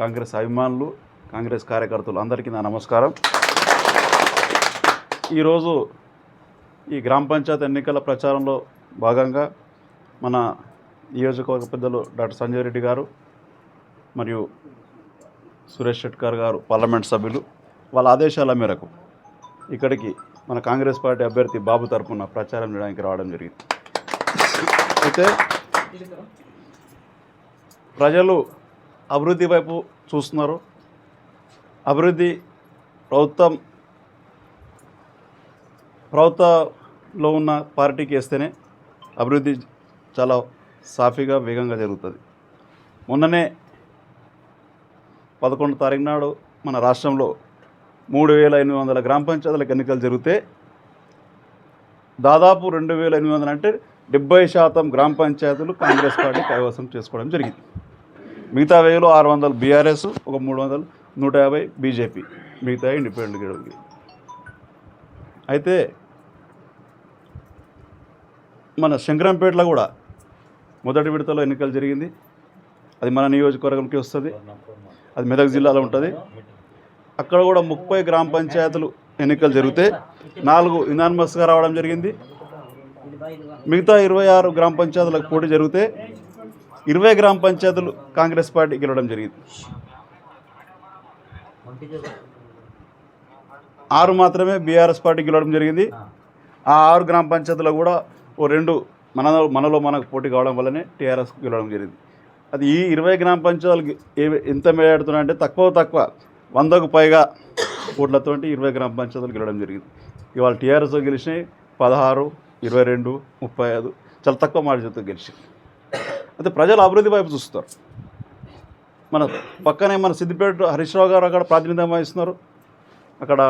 కాంగ్రెస్ అభిమానులు కాంగ్రెస్ కార్యకర్తలు అందరికీ నా నమస్కారం. ఈరోజు ఈ గ్రామ పంచాయతీ ఎన్నికల ప్రచారంలో భాగంగా మన నియోజకవర్గ పెద్దలు డాక్టర్ సంజయ్ రెడ్డి గారు మరియు సురేష్ షెట్కర్ గారు పార్లమెంట్ సభ్యులు వాళ్ళ ఆదేశాల మేరకు ఇక్కడికి మన కాంగ్రెస్ పార్టీ అభ్యర్థి బాబు తరపున ప్రచారం చేయడానికి రావడం జరిగింది. అయితే ప్రజలు అభివృద్ధి వైపు చూస్తున్నారు. అభివృద్ధి ప్రభుత్వం ప్రభుత్వంలో ఉన్న పార్టీకి వేస్తేనే అభివృద్ధి చాలా సాఫీగా వేగంగా జరుగుతుంది. మొన్ననే పదకొండు తారీఖు నాడు మన రాష్ట్రంలో మూడు వేల ఎనిమిది వందల గ్రామ పంచాయతీలకు ఎన్నికలు జరిగితే దాదాపు రెండు వేల ఎనిమిది వందలు అంటే డెబ్బై శాతం గ్రామ పంచాయతీలు కాంగ్రెస్ పార్టీ కైవసం చేసుకోవడం జరిగింది. మిగతా వెయ్యిలో ఆరు వందలు బీఆర్ఎస్ ఒక మూడు వందలు నూట యాభై బీజేపీ. మిగతా ఇండిపెండెంట్ గెలివి అయితే మన శంకరంపేటలో కూడా మొదటి విడతలో ఎన్నికలు జరిగింది. అది మన నియోజకవర్గంకి వస్తుంది. అది మెదక్ జిల్లాలో ఉంటుంది. అక్కడ కూడా ముప్పై గ్రామ పంచాయతీలు ఎన్నికలు జరిగితే నాలుగు ఇనాన్మస్గా రావడం జరిగింది. మిగతా ఇరవై ఆరు గ్రామ పంచాయతీలకు పోటీ జరిగితే ఇరవై గ్రామ పంచాయతీలు కాంగ్రెస్ పార్టీ గెలవడం జరిగింది. ఆరు మాత్రమే బీఆర్ఎస్ పార్టీ గెలవడం జరిగింది. ఆ ఆరు గ్రామ పంచాయతీలో కూడా ఓ రెండు మన మనలో మనకు పోటీ కావడం వల్లనే టీఆర్ఎస్ గెలవడం జరిగింది. అది ఈ ఇరవై గ్రామ పంచాయతీలు ఏ ఎంత మేడాడుతున్నాయంటే తక్కువ తక్కువ వందకు పైగా ఓట్లతో ఇరవై గ్రామ పంచాయతీలు గెలవడం జరిగింది. ఇవాళ టీఆర్ఎస్ గెలిచినాయి పదహారు ఇరవై రెండు ముప్పై ఐదు చాలా తక్కువ మార్జిన్తో గెలిచింది అయితే ప్రజలు అభివృద్ధి వైపు చూస్తారు. మన పక్కనే మన సిద్దిపేట హరీష్ రావు గారు అక్కడ ప్రాతినిధ్యం వహిస్తున్నారు. అక్కడ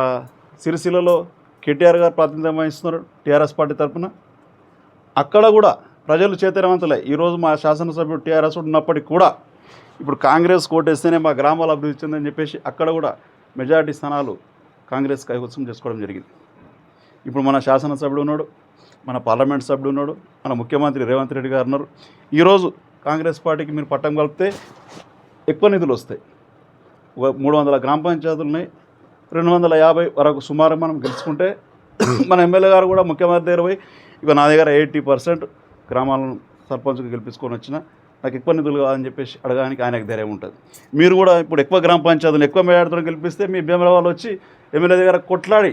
సిరిసిల్లలో కేటీఆర్ గారు ప్రాతినిధ్యం వహిస్తున్నారు టీఆర్ఎస్ పార్టీ తరఫున. అక్కడ కూడా ప్రజలు చైతన్యవంతులే ఈరోజు మా శాసనసభ్యుడు టీఆర్ఎస్ ఉన్నప్పటికీ కూడా ఇప్పుడు కాంగ్రెస్ కోటేస్తేనే మా గ్రామాలు అభివృద్ధి చెందని చెప్పేసి అక్కడ కూడా మెజారిటీ స్థానాలు కాంగ్రెస్ కైవసం చేసుకోవడం జరిగింది. ఇప్పుడు మన శాసనసభ్యుడు ఉన్నాడు మన పార్లమెంట్ సభ్యుడు ఉన్నాడు మన ముఖ్యమంత్రి రేవంత్ రెడ్డి గారు ఉన్నారు. ఈరోజు కాంగ్రెస్ పార్టీకి మీరు పట్టం కలిపితే ఎక్కువ నిధులు వస్తాయి. ఒక మూడు వందల గ్రామ పంచాయతీలు ఉన్నాయి. రెండు వందల యాభై వరకు సుమారు మనం గెలుచుకుంటే మన ఎమ్మెల్యే గారు కూడా ముఖ్యమంత్రి దగ్గర పోయి ఇక నా దగ్గర ఎయిటీ పర్సెంట్ గ్రామాలను సర్పంచ్కి గెలిపించుకొని వచ్చిన నాకు ఎక్కువ నిధులు కావాలని చెప్పేసి అడగడానికి ఆయనకు ధైర్యం ఉంటుంది. మీరు కూడా ఇప్పుడు ఎక్కువ గ్రామ పంచాయతీలు ఎక్కువ మెజార్టీతో గెలిపిస్తే మీ భీమల వాళ్ళు వచ్చి ఎమ్మెల్యే దగ్గర కొట్లాడి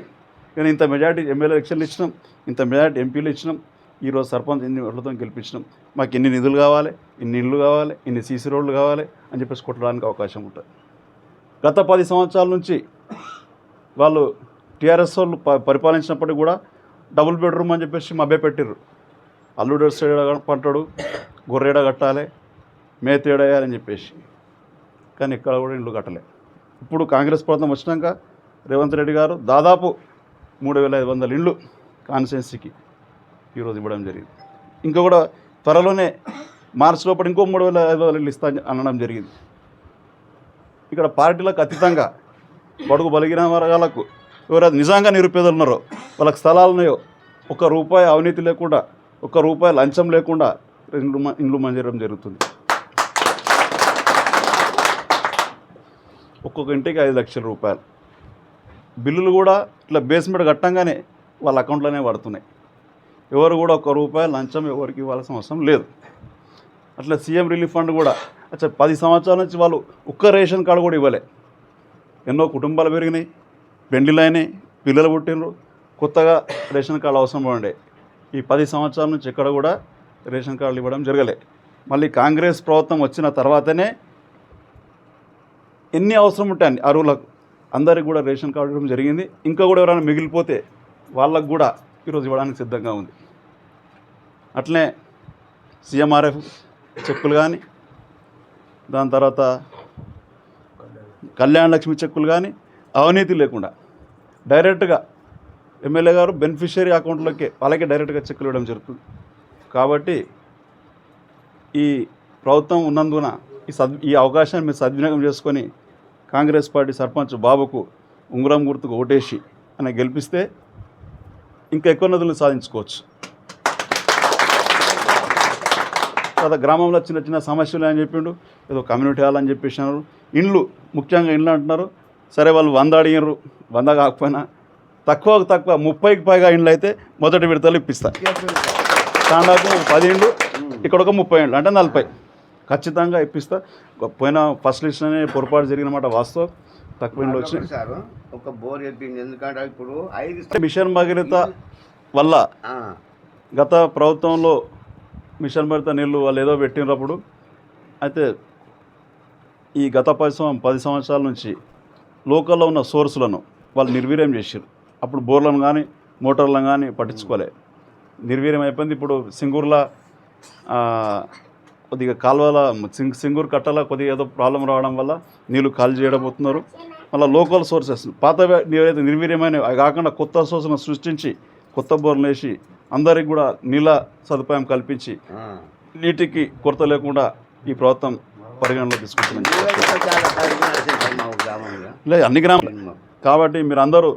కానీ ఇంత మెజార్టీ ఎమ్మెల్యే ఎలక్షన్లు ఇచ్చినాం ఇంత మెజార్టీ ఎంపీలు ఇచ్చినాం ఈరోజు సర్పంచ్ ఇన్ని ఓట్లతో గెలిపించినాం మాకు ఇన్ని నిధులు కావాలి ఇన్ని ఇళ్ళు కావాలి ఇన్ని సీసీ రోడ్లు కావాలి అని చెప్పేసి కొట్టడానికి అవకాశం ఉంటుంది. గత పది సంవత్సరాల నుంచి వాళ్ళు టీఆర్ఎస్ వాళ్ళు ప- పరిపాలించినప్పటికీ కూడా డబుల్ బెడ్రూమ్ అని చెప్పేసి మభ్య పెట్టిర్రు. అల్లుడు పంటాడు గొర్రెడ కట్టాలి మేతేడేయాలని చెప్పేసి. కానీ ఇక్కడ కూడా ఇల్లు కట్టలే. ఇప్పుడు కాంగ్రెస్ ప్రభుత్వం వచ్చినాక రేవంత్ రెడ్డి గారు దాదాపు మూడు వేల ఐదు వందల ఇళ్ళు కాన్స్టిట్యున్సీకి ఈరోజు ఇవ్వడం జరిగింది. ఇంకా కూడా త్వరలోనే మార్చి లోపల ఇంకో మూడు వేల ఐదు వందల ఇళ్ళు ఇస్తా అనడం జరిగింది. ఇక్కడ పార్టీలకు అతీతంగా బడుగు బలిగిన వర్గాలకు ఎవరైతే నిజంగా నిరుపేదలు ఉన్నారో వాళ్ళకి స్థలాలు ఉన్నాయో ఒక్క రూపాయి అవినీతి లేకుండా ఒక్క రూపాయి లంచం లేకుండా ఇండ్లు ఇండ్లు మంజూరం జరుగుతుంది. ఒక్కొక్క ఇంటికి ఐదు లక్షల రూపాయలు. బిల్లులు కూడా ఇట్లా బేస్మెంట్ కట్టంగానే వాళ్ళ అకౌంట్లోనే పడుతున్నాయి. ఎవరు కూడా ఒక్క రూపాయి లంచం ఎవరికి ఇవ్వాల్సిన అవసరం లేదు. అట్లా సీఎం రిలీఫ్ ఫండ్ కూడా అచ్చా పది సంవత్సరాల నుంచి వాళ్ళు ఒక్క రేషన్ కార్డు కూడా ఇవ్వలే. ఎన్నో కుటుంబాలు పెరిగినాయి పెండ్లిలు అయినాయి పిల్లలు పుట్టినరు కొత్తగా రేషన్ కార్డు అవసరం ఉండే ఈ పది సంవత్సరాల నుంచి ఎక్కడ కూడా రేషన్ కార్డులు ఇవ్వడం జరగలే. మళ్ళీ కాంగ్రెస్ ప్రభుత్వం వచ్చిన తర్వాతనే ఎన్ని అవసరం ఉంటాయి అరువులకు అందరికి కూడా రేషన్ కార్డు ఇవ్వడం జరిగింది. ఇంకా కూడా ఎవరైనా మిగిలిపోతే వాళ్ళకు కూడా ఈరోజు ఇవ్వడానికి సిద్ధంగా ఉంది. అట్లనే సీఎంఆర్ఎఫ్ చెక్కులు కానీ దాని తర్వాత కళ్యాణ లక్ష్మి చెక్కులు కానీ అవినీతి లేకుండా డైరెక్ట్గా ఎమ్మెల్యే గారు బెనిఫిషియరీ అకౌంట్లోకి వాళ్ళకే డైరెక్ట్గా చెక్కులు ఇవ్వడం జరుగుతుంది. కాబట్టి ఈ ప్రభుత్వం ఉన్నందున ఈ సద్ ఈ అవకాశాన్ని మీరు సద్వినియోగం చేసుకొని కాంగ్రెస్ పార్టీ సర్పంచ్ బాబుకు ఉంగరం గుర్తుకు ఓటేసి అని గెలిపిస్తే ఇంకా ఎక్కువ నదులను సాధించుకోవచ్చు. తర్వాత గ్రామంలో చిన్న చిన్న సమస్యలు అని చెప్పిండు ఏదో కమ్యూనిటీ హాల్ అని చెప్పేసినారు. ఇండ్లు ముఖ్యంగా ఇండ్లు అంటున్నారు. సరే వాళ్ళు వంద అడిగినారు వంద కాకపోయినా తక్కువకు తక్కువ ముప్పైకి పైగా ఇండ్లు అయితే మొదటి విడతలు ఇప్పిస్తా. తాండాకు పది ఇండ్లు ఇక్కడ ఒక ముప్పై ఇండ్లు అంటే నలభై. ఖచ్చితంగా ఇప్పిస్తా. పోయిన ఫస్ట్ లిస్ట్ అనే పొరపాటు జరిగినమాట వాస్తవం. తక్కువ వచ్చినాయి సార్. ఒక బోర్ చెప్పింది. ఎందుకంటే ఇప్పుడు ఐదు మిషన్ భగీరథ వల్ల గత ప్రభుత్వంలో మిషన్ భరిత నీళ్ళు వాళ్ళు ఏదో పెట్టినప్పుడు అయితే ఈ గత పది పది సంవత్సరాల నుంచి లోకల్లో ఉన్న సోర్సులను వాళ్ళు నిర్వీర్యం చేశారు అప్పుడు బోర్లను కానీ మోటార్లను కానీ పట్టించుకోలే. నిర్వీర్యం అయిపోయింది. ఇప్పుడు సింగూర్లా కొద్దిగా కాలువల సింగ్ సింగూర్ కట్టల కొద్దిగా ఏదో ప్రాబ్లం రావడం వల్ల నీళ్ళు ఖాళీ చేయడం పోతున్నారు. మళ్ళీ లోకల్ సోర్సెస్ పాత ఏవైతే నిర్వీర్యమైన అవి కాకుండా కొత్త సోర్స్ను సృష్టించి కొత్త బోర్లు వేసి అందరికి కూడా నీళ్ళ సదుపాయం కల్పించి. నీటికి కొరత లేకుండా ఈ ప్రభుత్వం పరిగణలో తీసుకుంటుంది. నీళ్ళు లేదు అన్ని గ్రామాలు కాబట్టి మీరు అందరూ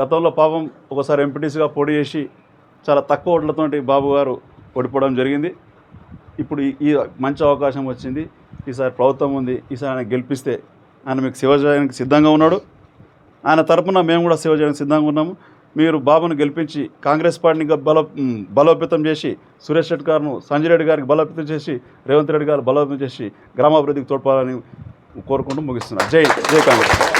గతంలో పాపం ఒకసారి ఎంపీటీసీగా పోటీ చేసి చాలా తక్కువ ఓట్లతోటి బాబు గారు ఓడిపోవడం జరిగింది. ఇప్పుడు ఈ- మంచి అవకాశం వచ్చింది. ఈసారి ప్రభుత్వం ఉంది. ఈసారి ఆయన గెలిపిస్తే ఆయన మీకు సేవ చేయడానికి సిద్ధంగా ఉన్నాడు. ఆయన తరపున మేము కూడా సేవ చేయడానికి సిద్ధంగా ఉన్నాము. మీరు బాబును గెలిపించి కాంగ్రెస్ పార్టీని బలో బలోపేతం చేసి సురేష్ రెడ్డి గారును సంజయ్ రెడ్డి గారికి బలోపేతం చేసి రేవంత్ రెడ్డి గారు బలోపేతం చేసి గ్రామాభివృద్ధికి తోడ్పడాలని కోరుకుంటూ ముగిస్తున్నారు జై జై కాంగ్రెస్.